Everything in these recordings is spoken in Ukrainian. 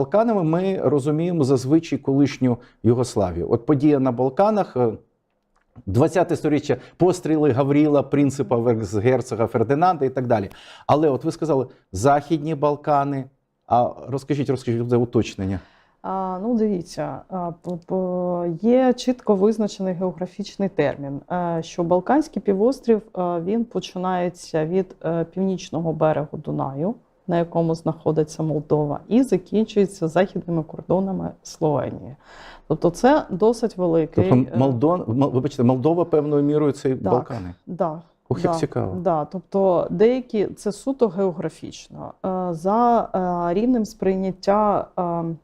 Балканами ми розуміємо зазвичай колишню Югославію. От подія на Балканах. е, 20 сторіччя постріли Гавріла, принципа герцога Фердинанда і так далі. Але от ви сказали Західні Балкани. А розкажіть, розкажіть це уточнення. А, ну, дивіться, є чітко визначений географічний термін, е, що Балканський півострів е, він починається від е, північного берегу Дунаю, на якому знаходиться Молдова, і закінчується західними кордонами Словенії. Тобто, це досить великий. Тобто е, Молдон, вибачте, Молдова певною мірою це Так. Балкани. Так. Ух, як да, цікаво. Да, тобто деякі це суто географічно. Е, За е, рівнем сприйняття е, м,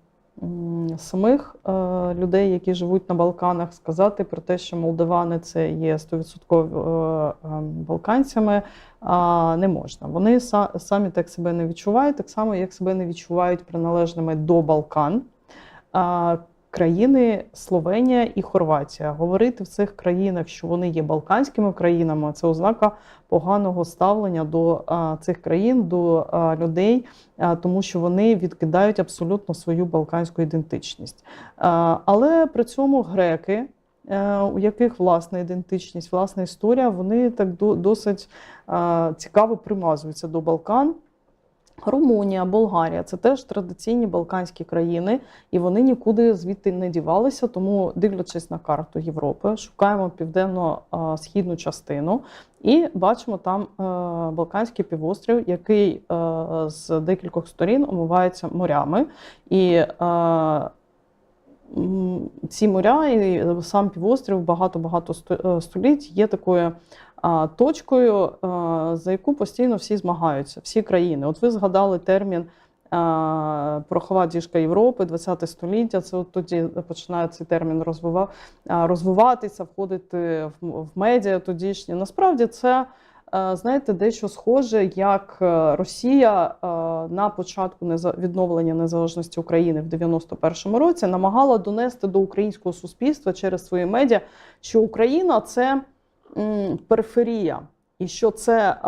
самих е, людей, які живуть на Балканах, сказати про те, що молдавани це є 100% е, е, балканцями, не можна. Вони самі так себе не відчувають, так само як себе не відчувають приналежними до Балкан. Країни Словенія і Хорватія. Говорити в цих країнах, що вони є балканськими країнами, це ознака поганого ставлення до цих країн, до людей, тому що вони відкидають абсолютно свою балканську ідентичність. Але при цьому греки. е, У яких власна ідентичність, власна історія, вони так досить цікаво примазуються до Балкан. Румунія, Болгарія це теж традиційні балканські країни, і вони нікуди звідти не дівалися. Тому, дивлячись на карту Європи, шукаємо південно-східну частину і бачимо там е, Балканський півострів, який е, з декількох сторін омивається морями. І е, ці моря і сам півострів багато-багато століть є такою точкою, за яку постійно всі змагаються, всі країни. От ви згадали термін а, порохова діжка Європи, 20 століття. Це от тоді починає цей термін розвива, розвиватися, входити в, медіа тодішні. Насправді це. Знаєте, дещо схоже, як е, Росія на початку відновлення незалежності України в 91-му році намагала донести до українського суспільства через свої медіа, що Україна це периферія, і що це е,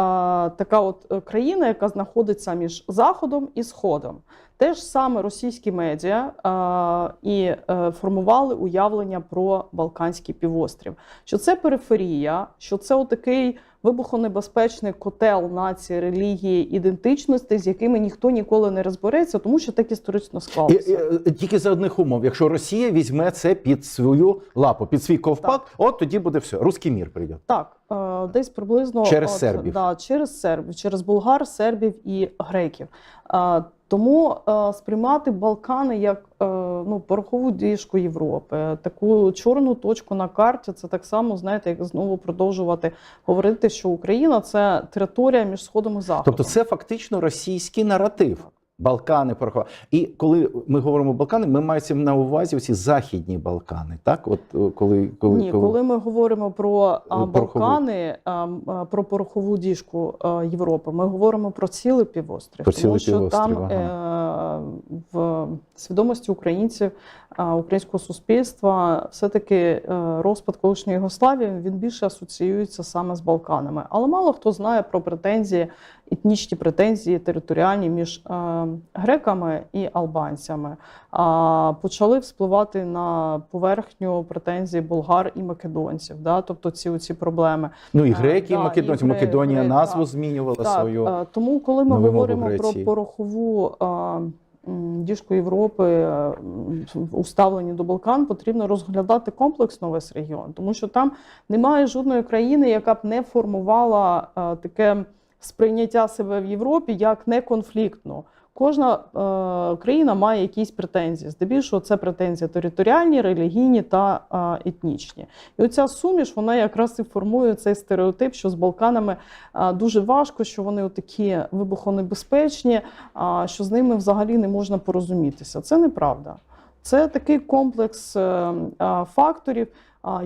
така от е, країна, яка знаходиться між Заходом і Сходом. Те ж саме російські медіа е, і формували уявлення про Балканський півострів, що це периферія, що це отакий вибухонебезпечний котел нації, релігії, ідентичності, з якими ніхто ніколи не розбереться, тому що так історично І, склалося. і, е, тільки за одних умов. Якщо Росія візьме це під свою лапу, під свій ковпак, от тоді буде все. Руський мір прийде. Так, е, десь приблизно Через от, сербів. Да, через сербів, через болгар, сербів і греків. Тому е, сприймати Балкани як е, ну, порохову діжку Європи, таку чорну точку на карті, це так само, знаєте, як знову продовжувати говорити, що Україна це територія між Сходом і Заходом. Тобто це фактично російський наратив. Балкани, порохова. І коли ми говоримо Балкани, ми маємо на увазі ці західні Балкани. Так, от е, коли, коли, Ні, коли ми говоримо про а, Порохову. Балкани, а, про порохову діжку а, Європи, ми говоримо про цілий півострів. Про тому цілий що півострів, там е, в свідомості українців, а, українського суспільства, все-таки е, розпад колишньої Югославії він більше асоціюється саме з Балканами. Але мало хто знає про претензії, етнічні претензії територіальні між е, греками і албанцями. А, почали вспливати на поверхню претензії болгар і македонців. Да? Тобто ці, ці проблеми. ну і А, греки, і македонці. і Македонія гре- назву так. змінювала Так, свою. е, тому, коли ми говоримо про порохову е, діжку Європи, е, м, уставлені до Балкан, потрібно розглядати комплексно весь регіон, тому що там немає жодної країни, яка б не формувала е, таке сприйняття себе в Європі як неконфліктну. Кожна е, країна має якісь претензії. Здебільшого це претензії територіальні, релігійні та е, етнічні. І оця суміш вона якраз і формує цей стереотип, що з Балканами е, дуже важко, що вони такі вибухонебезпечні, а що з ними взагалі не можна порозумітися. Це неправда. Це такий комплекс е, е, факторів, е,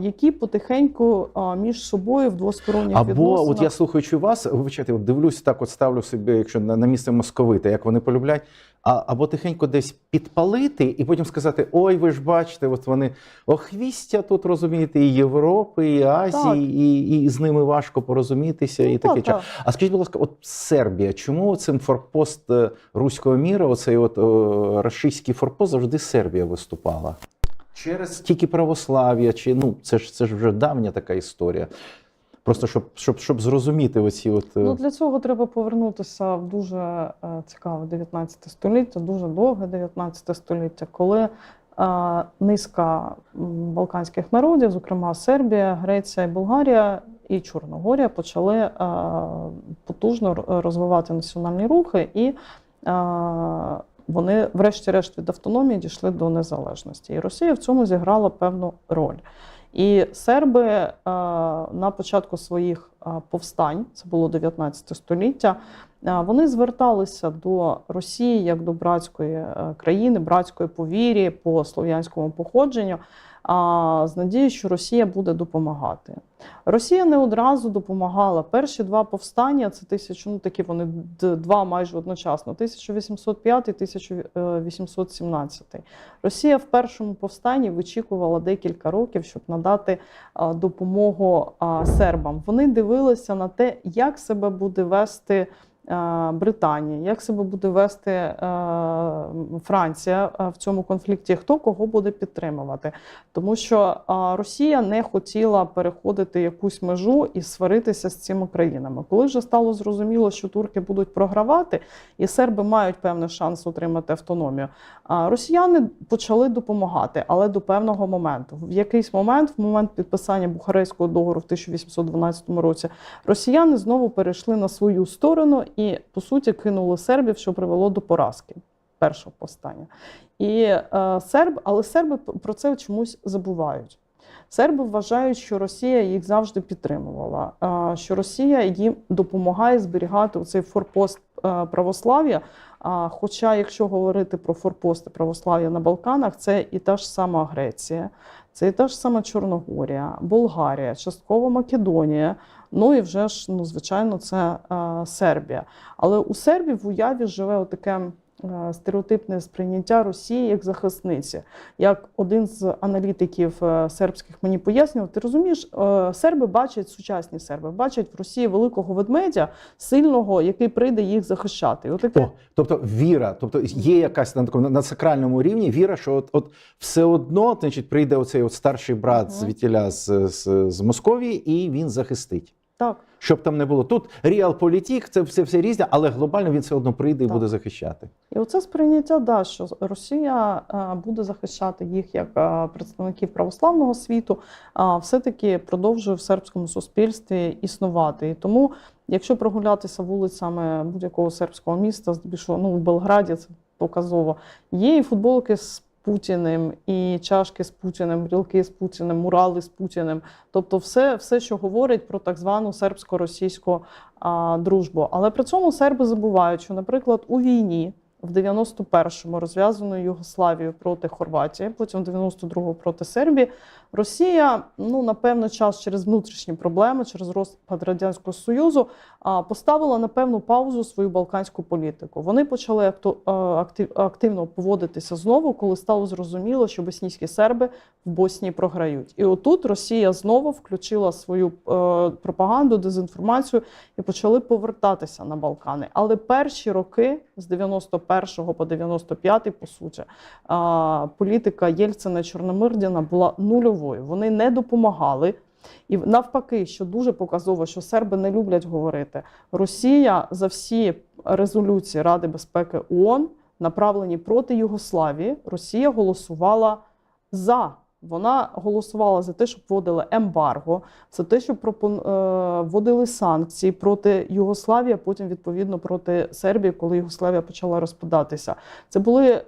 які потихеньку між собою в двосторонніх Або відносинах от я слухаючи вас, вибачайте, от дивлюсь так, от ставлю собі, якщо на, на місце московита, як вони полюбляють. а, або тихенько десь підпалити, і потім сказати: ой, ви ж бачите, от вони охвістя тут розумієте, і Європи, і Азії, Так. і, і з ними важко порозумітися, і таке так. А скажіть, будь ласка, от Сербія, чому цим форпост е, руського міра, оцей от о, рашистський форпост, завжди Сербія виступала? Через тільки православ'я, чи ну це ж це ж вже давня така історія. Просто щоб, щоб, щоб зрозуміти оці от. е, Ну, для цього треба повернутися в дуже е, цікаве 19 століття, дуже довге 19 століття, коли е, низка балканських народів, зокрема Сербія, Греція Болгарія і Чорногорія, почали е, потужно розвивати національні рухи, і е, вони, врешті-решт, від автономії дійшли до незалежності. І Росія в цьому зіграла певну роль. І серби е, на початку своїх е, повстань, це було 19 століття, е, вони зверталися до Росії як до братської країни, братської повірі по слов'янському походженню, з надією, що Росія буде допомагати. Росія не одразу допомагала. Перші два повстання це тисячу, ну такі вони два майже одночасно: 1805 і 1817. Росія в першому повстанні вичікувала декілька років, щоб надати а, допомогу а, сербам. Вони дивилися на те, як себе буде вести. А, Британія, як себе буде вести е, Франція е, в цьому конфлікті, хто кого буде підтримувати, тому що Росія не хотіла переходити якусь межу і сваритися з цими країнами. Коли вже стало зрозуміло, що турки будуть програвати, і серби мають певний шанс отримати автономію, росіяни почали допомагати, але до певного моменту. В якийсь момент, в момент підписання Бухарестського договору в 1812 році, росіяни знову перейшли на свою сторону і, по суті, кинули сербів, що привело до поразки першого повстання. І е, серб, але серби про це чомусь забувають. Серби вважають, що Росія їх завжди підтримувала, е, що Росія їм допомагає зберігати цей форпост е, православ'я. Хоча, якщо говорити про форпости православ'я на Балканах, це і та ж сама Греція, це і та ж сама Чорногорія, Болгарія, частково Македонія. Ну і вже ж, ну, звичайно, це е, Сербія. Але у Сербів в уяві живе отаке е, стереотипне сприйняття Росії як захисниці. Як один з аналітиків е, сербських мені пояснював, ти розумієш, серби бачать сучасні серби, бачать в Росії великого ведмедя, сильного, який прийде їх захищати. І отаке О, тобто віра, тобто є якась на такому на сакральному рівні віра, що от, от все одно, значить, прийде оцей от старший брат Мгм. звідтіля з, з, з Московії, і він захистить. Так. Щоб там не було. Тут реалполітік, це все, все різне, але глобально він все одно прийде і Так. буде захищати. І оце сприйняття, да, що Росія е, буде захищати їх як е, представників православного світу, а все-таки продовжує в сербському суспільстві існувати. І тому, якщо прогулятися вулицями будь-якого сербського міста, здебільшого ну, в Белграді це показово, є і футболки з Путіним, і чашки з Путіним, брілки з Путіним, мурали з Путіним. Тобто, все, все що говорить про так звану сербсько-російську дружбу. Але при цьому серби забувають, що, наприклад, у війні в 91-му розв'язаною Югославією проти Хорватії, потім в 92-му проти Сербії, Росія, ну напевно, час через внутрішні проблеми, через розпад радянського союзу, поставила на певну паузу свою балканську політику. Вони почали активно поводитися знову, коли стало зрозуміло, що боснійські серби в Боснії програють. І отут Росія знову включила свою е, пропаганду, дезінформацію і почали повертатися на Балкани. Але перші роки з 91 по 95, по суті, політика Єльцина Чорномирдіна була нульовою. Вони не допомагали. І навпаки, що дуже показово, що серби не люблять говорити. Росія за всі резолюції Ради безпеки ООН, направлені проти Югославії, Росія голосувала за. Вона голосувала за те, щоб вводили ембарго, за те, щоб е, вводили санкції проти Югославії, а потім відповідно проти Сербії, коли Югославія почала розпадатися. Це були е,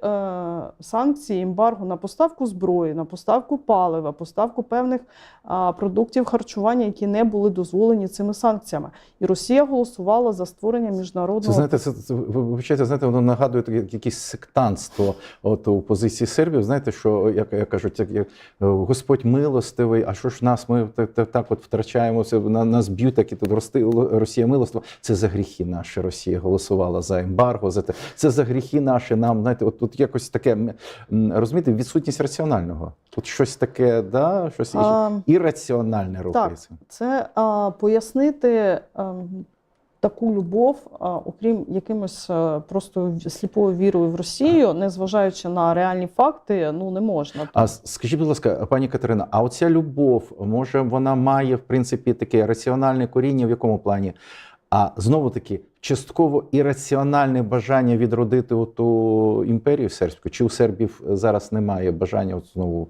санкції, ембарго на поставку зброї, на поставку палива, поставку певних а, продуктів харчування, які не були дозволені цими санкціями. І Росія голосувала за створення Це міжнародного знаєте, це, це вибачайте, знаєте, воно нагадує якесь сектантство от у позиції сербів. Знаєте, що як, як кажуть, як Господь милостивий, а що ж нас ми так, так, так от втрачаємо, це на нас б'ють, так і тут рости Росія милоство. Це за гріхи наші. Росія голосувала за ембарго, за те. Це за гріхи наші. Нам знаєте, от тут якось таке розумієте, відсутність раціонального. Тут щось таке, да, щось А, ірраціональне рухається. Це а, пояснити а, таку любов, окрім якимось просто сліпою вірою в Росію, незважаючи на реальні факти, ну не можна. А скажіть, будь ласка, пані Катерина, а оця любов, може, вона має в принципі таке раціональне коріння в якому плані? А знову таки, частково ірраціональне бажання відродити ту імперію сербську, чи у сербів зараз немає бажання от знову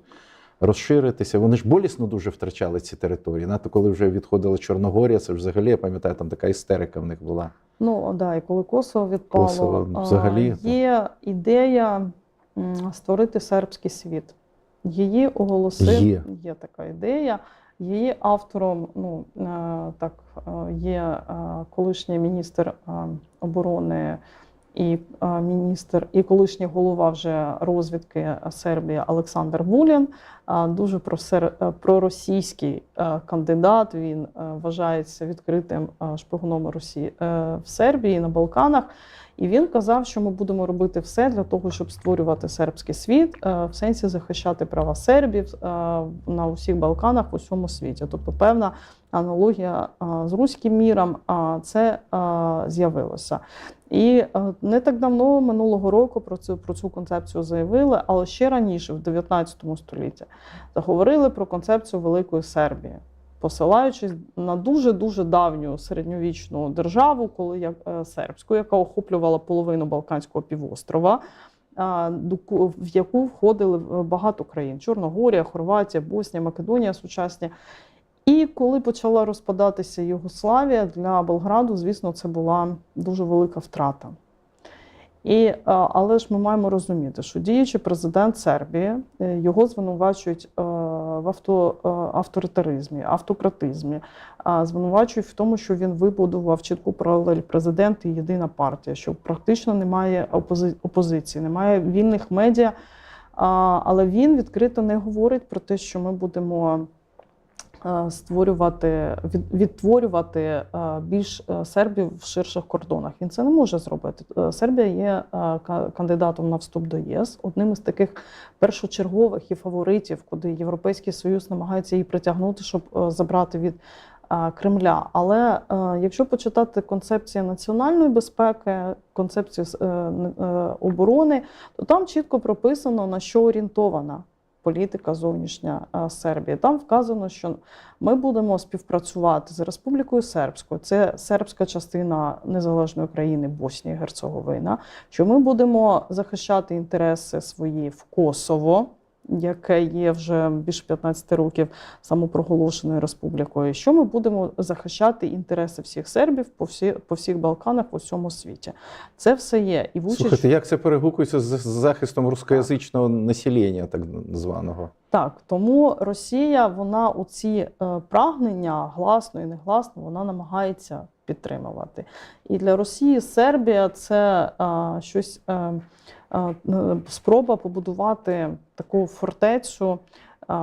розширитися? Вони ж болісно дуже втрачали ці території. Нато коли вже відходила Чорногорія, це ж взагалі я пам'ятаю, там така істерика в них була. Ну да, і коли Косово відпало, Косово, взагалі, є ідея створити сербський світ. Її оголосив Є. така ідея. Її автором ну, е, так, е, є е, колишній міністр е, оборони і е, міністр, і колишній голова вже розвідки Сербії Олександр Вулін. Е, Дуже е, проросійський е, кандидат. Він е, вважається відкритим е, шпигуном Росії е, в Сербії на Балканах. І він казав, що ми будемо робити все для того, щоб створювати сербський світ, е, в сенсі захищати права сербів е, на усіх Балканах в усьому світі. Тобто, певна аналогія з руським міром це з'явилося. І не так давно минулого року про цю про цю концепцію заявили, але ще раніше, в 19 столітті, заговорили про концепцію Великої Сербії. Посилаючись на дуже дуже давню середньовічну державу, коли як е, сербську, яка охоплювала половину Балканського півострова, в яку входили е, багато країн: Чорногорія, Хорватія, Боснія, Македонія сучасні. І коли почала розпадатися Югославія для Болграду, звісно, це була дуже велика втрата. І, е, але ж ми маємо розуміти, що діючий президент Сербії е, його звинувачують е, в авто, авторитаризмі, автократизмі, звинувачують в тому, що він вибудував чітку паралель президент і єдина партія, що практично немає опози- опозиції, немає вільних медіа. Але він відкрито не говорить про те, що ми будемо створювати, від- відтворювати е, більш е, сербів в ширших кордонах. Він це не може зробити. Е, Сербія є е, кандидатом на вступ до ЄС, одним із таких першочергових і фаворитів, куди Європейський Союз намагається її притягнути, щоб е, забрати від е, Кремля. Але е, якщо почитати концепції національної безпеки, концепцію е, е, оборони, то там чітко прописано на що орієнтована політика зовнішня е, Сербії. Там вказано, що ми будемо співпрацювати з Республікою Сербською, це сербська частина незалежної країни Боснія і Герцеговина. Що ми будемо захищати інтереси свої в Косово. Яке є вже більше 15 років самопроголошеною республікою, що ми будемо захищати інтереси всіх сербів по всі по всіх Балканах в усьому світі. Це все є і вучить Слухайте, як це перегукується з захистом рускоязичного населення, так званого? Так, тому Росія, вона у ці е, прагнення гласно і негласно, вона намагається підтримувати. І для Росії Сербія це е, щось е, е, спроба побудувати таку фортецю е,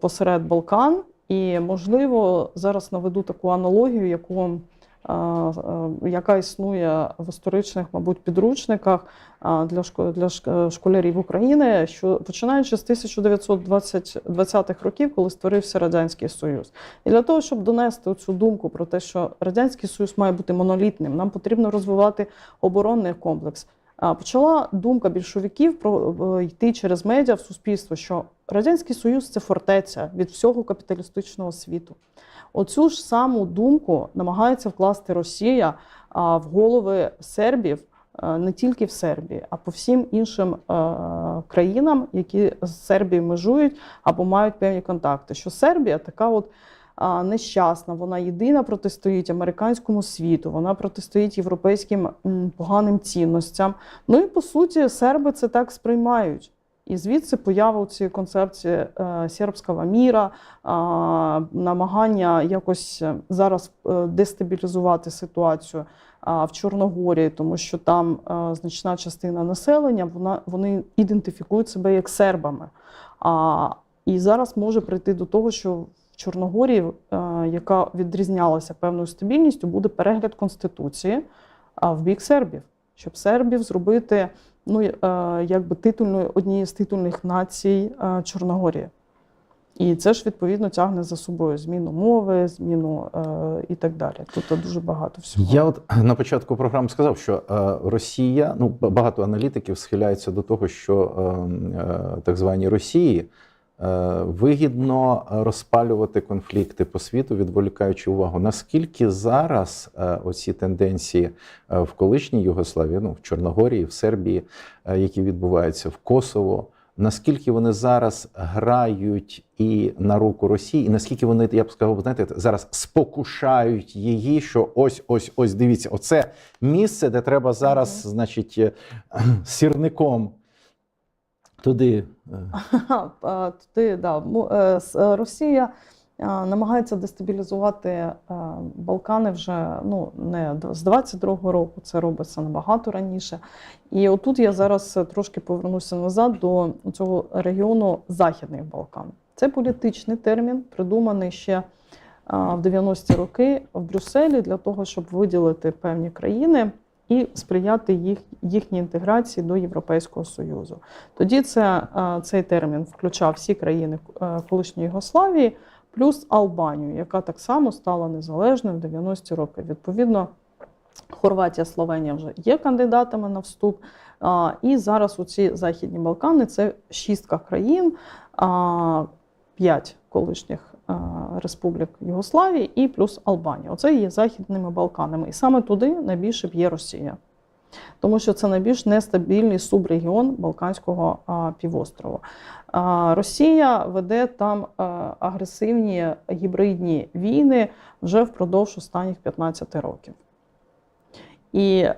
посеред Балкан. І можливо зараз наведу таку аналогію, яку е, е, яка існує в історичних, мабуть, підручниках для для шк- школярів України, що починаючи з 1920-х років, коли створився радянський союз, і для того, щоб донести цю думку про те, що радянський союз має бути монолітним, нам потрібно розвивати оборонний комплекс. Почала думка більшовиків про е, йти через медіа в суспільство, що радянський союз це фортеця від всього капіталістичного світу. Оцю ж саму думку намагається вкласти Росія в голови сербів е, не тільки в Сербії, а по всім іншим е, країнам, які з Сербією межують або мають певні контакти. Що Сербія така от нещасна, вона єдина протистоїть американському світу, вона протистоїть європейським поганим цінностям. Ну і по суті, серби це так сприймають. І звідси поява цієї концепції е, сербського міра, намагання якось е, зараз е, дестабілізувати ситуацію в Чорногорії, тому що там значна частина населення вона вони ідентифікують себе як сербами. І зараз може прийти до того, що Чорногорії, е, яка відрізнялася певною стабільністю, буде перегляд конституції в бік сербів, щоб сербів зробити ну, е, якби титульною однією з титульних націй е, Чорногорії. І це ж відповідно тягне за собою зміну мови, зміну е, і так далі. Тобто дуже багато всього. Я от на початку програми сказав, що е, Росія, ну багато аналітиків схиляються до того, що е, е, так званій Росії вигідно розпалювати конфлікти по світу, відволікаючи увагу. Наскільки зараз е, оці тенденції е, в колишній Югославії, ну в Чорногорії, в Сербії, е, які відбуваються в Косово. Наскільки вони зараз грають і на руку Росії, і наскільки вони, я б сказав, знаєте, зараз спокушають її, що ось, ось, ось дивіться, оце місце, де треба зараз, значить, е, сірником туди. е, Туди, да, е, е, Росія намагається дестабілізувати Балкани вже ну, не з 22-го року, це робиться набагато раніше. І отут я зараз трошки повернуся назад до цього регіону Західних Балкан. Це політичний термін, придуманий ще в 90-ті роки в Брюсселі для того, щоб виділити певні країни і сприяти їх, їхній інтеграції до Європейського Союзу. Тоді це, е, цей термін включав всі країни е, колишньої Югославії, плюс Албанію, яка так само стала незалежною в 90-ті роки. Відповідно, Хорватія, Словенія вже є кандидатами на вступ. І зараз у ці Західні Балкани це шістка країн, п'ять колишніх республік Югославії і плюс Албанія. Оце є Західними Балканами. І саме туди найбільше б'є Росія. Тому що це найбільш нестабільний субрегіон Балканського а, півострова. А, Росія веде там агресивні гібридні війни вже впродовж останніх 15 років. І е,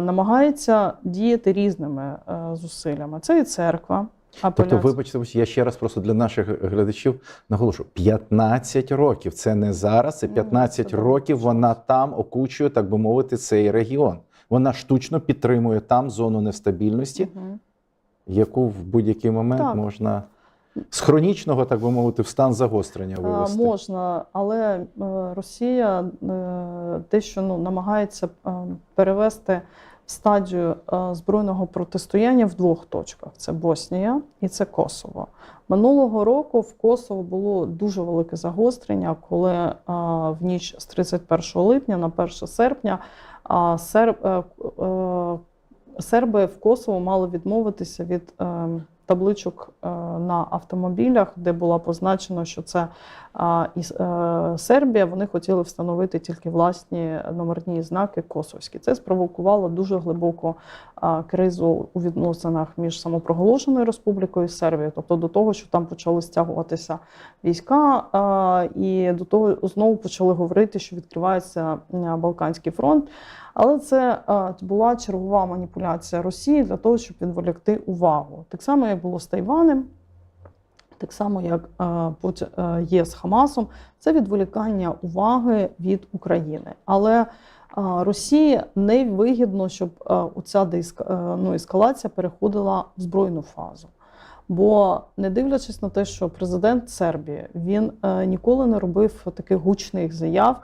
намагається діяти різними е, зусиллями. Це і церква. Тобто, вибачте, я ще раз просто для наших глядачів наголошу: 15 років. Це не зараз, це Ну, 15 це років. Вона там окучує, так би мовити, цей регіон. Вона штучно підтримує там зону нестабільності, Мгм. яку в будь-який момент Так. можна з хронічного, так би мовити, в стан загострення А, вивести. Можна, але е, Росія е, дещо ну, намагається е, перевести стадію е, збройного протистояння в двох точках: це Боснія і це Косово. Минулого року в Косово було дуже велике загострення, коли е, в ніч з 31 липня на 1 серпня серб, е, е, серби в Косово мали відмовитися від е, табличок е, на автомобілях, де було позначено, що це е, Сербія. Вони хотіли встановити тільки власні номерні знаки косовські. Це спровокувало дуже глибоку кризу у відносинах між самопроголошеною республікою Сербією, тобто до того, що там почали стягуватися війська, і до того знову почали говорити, що відкривається Балканський фронт. Але це була чергова маніпуляція Росії для того, щоб відволікти увагу. Так само, як було з Тайванем, так само, як е, є з Хамасом, це відволікання уваги від України. Але Росії не вигідно, щоб е, ця ну, ескалація переходила в збройну фазу. Бо не дивлячись на те, що президент Сербії він е, ніколи не робив таких гучних заяв,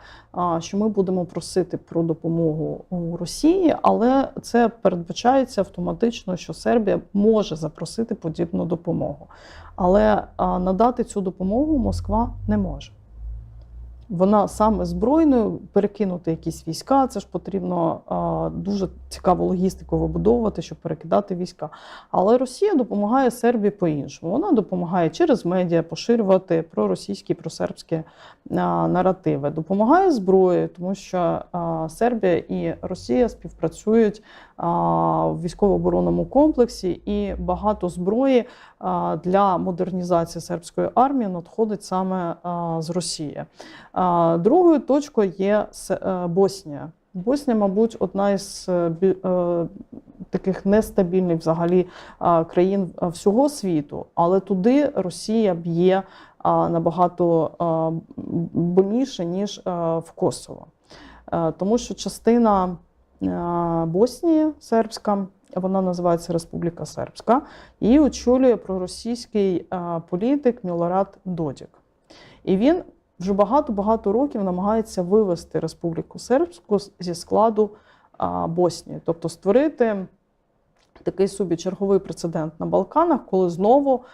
що ми будемо просити про допомогу у Росії, але це передбачається автоматично, що Сербія може запросити подібну допомогу. Але надати цю допомогу Москва не може. Вона саме збройною перекинути якісь війська. Це ж потрібно а, дуже цікаву логістику вибудовувати, щоб перекидати війська. Але Росія допомагає Сербії по-іншому. Вона допомагає через медіа поширювати проросійські, просербські а, наративи. Допомагає зброєю, тому що а, Сербія і Росія співпрацюють в військово-оборонному комплексі, і багато зброї для модернізації сербської армії надходить саме з Росії. Другою точкою є е, Боснія. Боснія, мабуть, одна із е, е, таких нестабільних взагалі країн всього світу, але туди Росія б'є набагато больніше, ніж в Косово. Тому що частина Боснії сербська Вона називається Республіка Сербська. Її очолює проросійський е, політик Мілорад Додік. І він вже багато-багато років намагається вивести Республіку Сербську зі складу Боснії, тобто створити такий собі черговий прецедент на Балканах, коли знову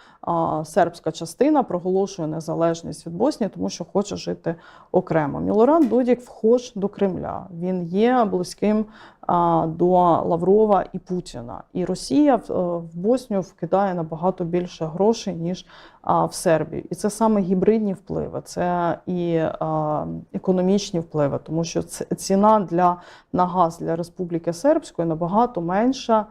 сербська частина проголошує незалежність від Боснії, тому що хоче жити окремо. Мілорад Додік вхож до Кремля. Він є близьким до Лаврова і Путіна. І Росія в, е, Боснію вкидає набагато більше грошей ніж в Сербію. І це саме гібридні впливи, це і економічні впливи, тому що ціна для на газ для Республіки Сербської набагато менша.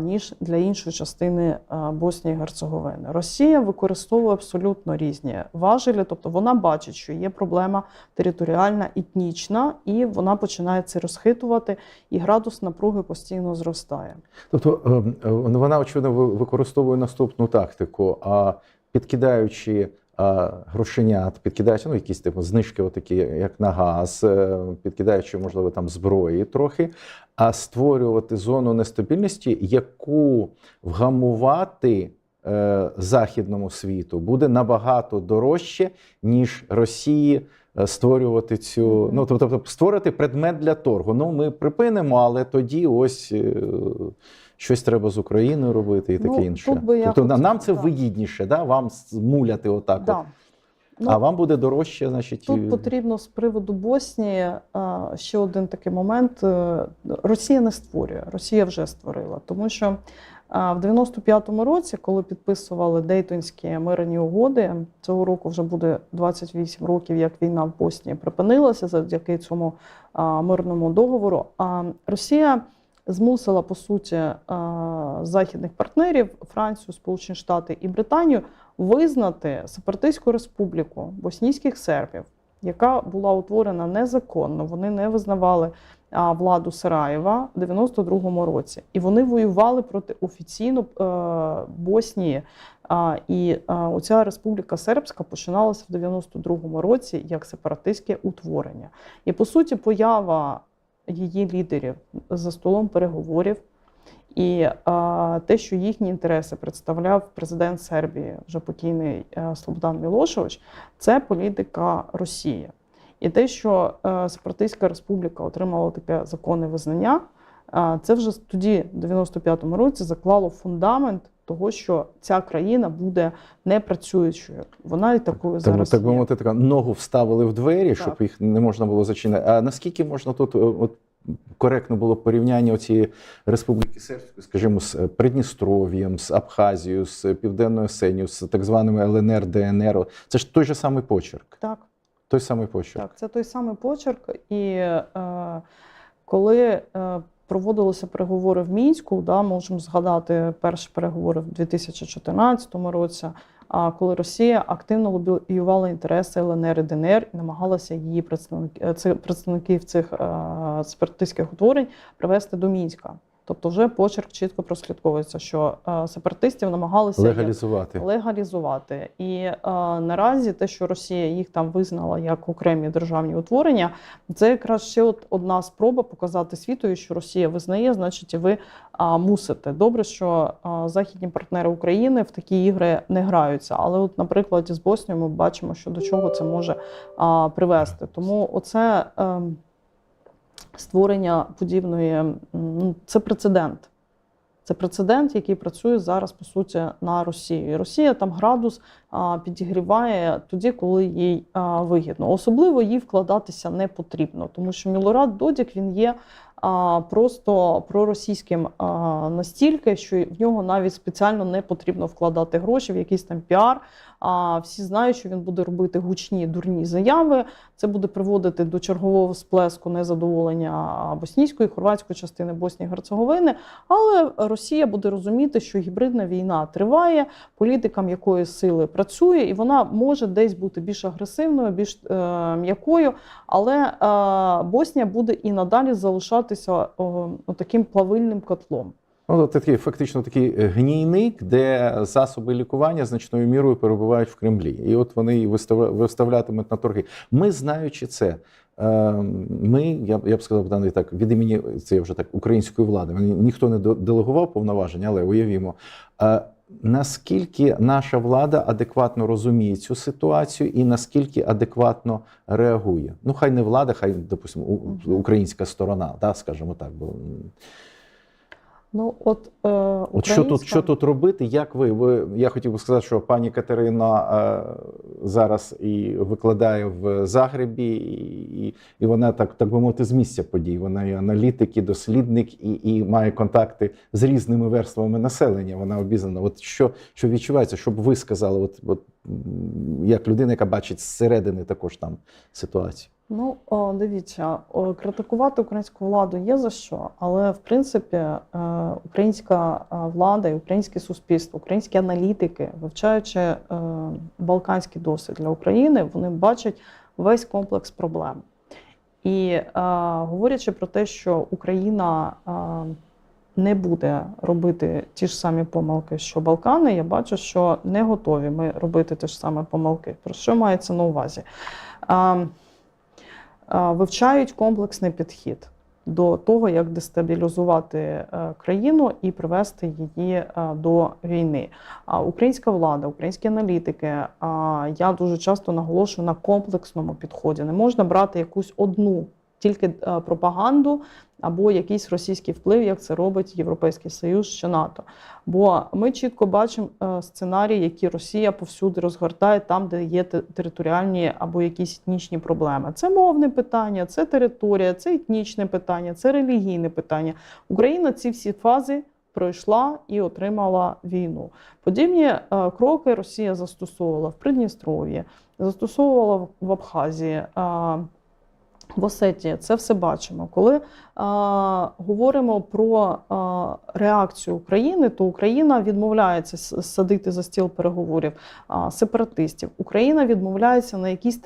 Ніж для іншої частини Боснії і Герцеговини. Росія використовує абсолютно різні важелі, тобто вона бачить, що є проблема територіальна, етнічна, і вона починає це розхитувати, і градус напруги постійно зростає. Тобто е, е, вона очевидно використовує наступну тактику, а підкидаючи грошенят, підкидаючи ну, якісь типу знижки, отакі, як на газ, е, підкидаючи, можливо, там зброї трохи, а створювати зону нестабільності, яку вгамувати. е, Західному світу буде набагато дорожче, ніж Росії е, створювати цю. Ну тобто створити предмет для торгу. Ну ми припинимо, але тоді ось щось треба з Україною робити і таке Ну, інше. тут би Тобто на- нам це так. вигідніше, да? вам муляти отак. Да. От. Ну, а вам буде дорожче, значить. Тут потрібно з приводу Боснії е, ще один такий момент. Е, Росія не створює, Росія вже створила, тому що е, в 95-му році, коли підписували Дейтонські мирні угоди, цього року вже буде 28 років, як війна в Боснії припинилася завдяки цьому мирному договору. А Росія змусила по суті е, західних партнерів Францію, Сполучені Штати і Британію визнати сепаратистську республіку боснійських сербів, яка була утворена незаконно. Вони не визнавали владу Сараєва в 92-му році, і вони воювали проти офіційно е, Боснії. І а, оця республіка сербська починалася в 92-му році як сепаратистське утворення. І по суті, поява її лідерів за столом переговорів. І а, те, що їхні інтереси представляв президент Сербії, вже покійний е, Слободан Мілошевич, це політика Росії. І те, що е, Сепаратистська республіка отримала таке законне визнання, е, це вже тоді, в 95-му році, заклало фундамент того, що ця країна буде непрацюючою. Вона і такою Так, зараз так би мовити, така ногу вставили в двері, щоб їх не можна було зачинити. А наскільки можна тут е, от, коректно було порівняння цієї республіки Сербської, скажімо, з е, Придністров'ям, з Абхазією, з Південною Осетією, з так званими ЛНР, ДНР? Це ж той же самий почерк. Так. Той самий почерк. Так, це той самий почерк. І е, коли е, проводилися переговори в Мінську, да, можемо згадати перші переговори в 2014 році. А коли Росія активно лобіювала інтереси ЛНР і ДНР і намагалася її представники, цих представників цих е, сепаратистських утворень привести до Мінська. Тобто, вже почерк чітко прослідковується, що е, сепаратистів намагалися Легалізувати. легалізувати. І е, наразі те, що Росія їх там визнала як окремі державні утворення, це якраз ще от одна спроба показати світові, що Росія визнає, значить, і ви а, мусите. Добре, що а, західні партнери України в такі ігри не граються. Але, от, наприклад, з Боснією ми бачимо, що до чого це може а, привести. Тому оце. Е, Створення подібної ну, це прецедент. Це прецедент, який працює зараз по суті на Росію. І Росія там градус підігріває тоді, коли їй вигідно. Особливо їй вкладатися не потрібно, тому що Мілорад Додік він є просто проросійським настільки, що в нього навіть спеціально не потрібно вкладати гроші в якийсь там піар. А всі знають, що він буде робити гучні дурні заяви. Це буде приводити до чергового сплеску незадоволення боснійської, хорватської частини Боснії Герцеговини. Але Росія буде розуміти, що гібридна війна триває, політикам якої сили працює, і вона може десь бути більш агресивною, більш е, м'якою. Але е, Боснія буде і надалі залишатися о, таким плавильним котлом. Ну, це такий фактично такий е, гнійник, де засоби лікування значною мірою перебувають в Кремлі. І от вони і виставлятимуть на торги. Ми, знаючи це, е, ми, я, я б сказав Богдан, так, від імені це вже так української влади. Мені ніхто не делегував повноваження, але уявімо. е, Наскільки наша влада адекватно розуміє цю ситуацію і наскільки адекватно реагує? Ну, хай не влада, хай, допустимо, українська сторона, да, скажімо так. Бо Ну, от, е, От що тут, що тут робити? Як ви? ви я хотів би сказати, що пані Катерина е, зараз і викладає в Загребі, і, і, і вона так, так би мовити, з місця подій. Вона і аналітик, і дослідник, і, і має контакти з різними верствами населення. Вона обізнана. От що, що відчувається, щоб ви сказали, от, от як людина, яка бачить зсередини також там ситуацію. Ну, о, дивіться, о, критикувати українську владу є за що, але в принципі е, українська е, влада і українське суспільство, українські аналітики, вивчаючи е, балканський досвід для України, вони бачать весь комплекс проблем. І е, говорячи про те, що Україна е, не буде робити ті ж самі помилки, що Балкани, я бачу, що не готові ми робити ті ж самі помилки. Про що мається на увазі? Е, вивчають комплексний підхід до того, як дестабілізувати е, країну і привести її е, до війни. А Українська влада, українські аналітики, е, я дуже часто наголошую на комплексному підході. Не можна брати якусь одну тільки е, пропаганду або якийсь російський вплив, як це робить Європейський Союз чи НАТО. Бо ми чітко бачимо е, сценарії, які Росія повсюди розгортає там, де є територіальні або якісь етнічні проблеми. Це мовне питання, це територія, це етнічне питання, це релігійне питання. Україна ці всі фази пройшла і отримала війну. Подібні е, кроки Росія застосовувала в Придністров'ї, застосовувала в- Абхазії. е, в Осетії це все бачимо. Коли а, говоримо про а, реакцію України, то Україна відмовляється садити за стіл переговорів а, сепаратистів. Україна відмовляється на якісь території.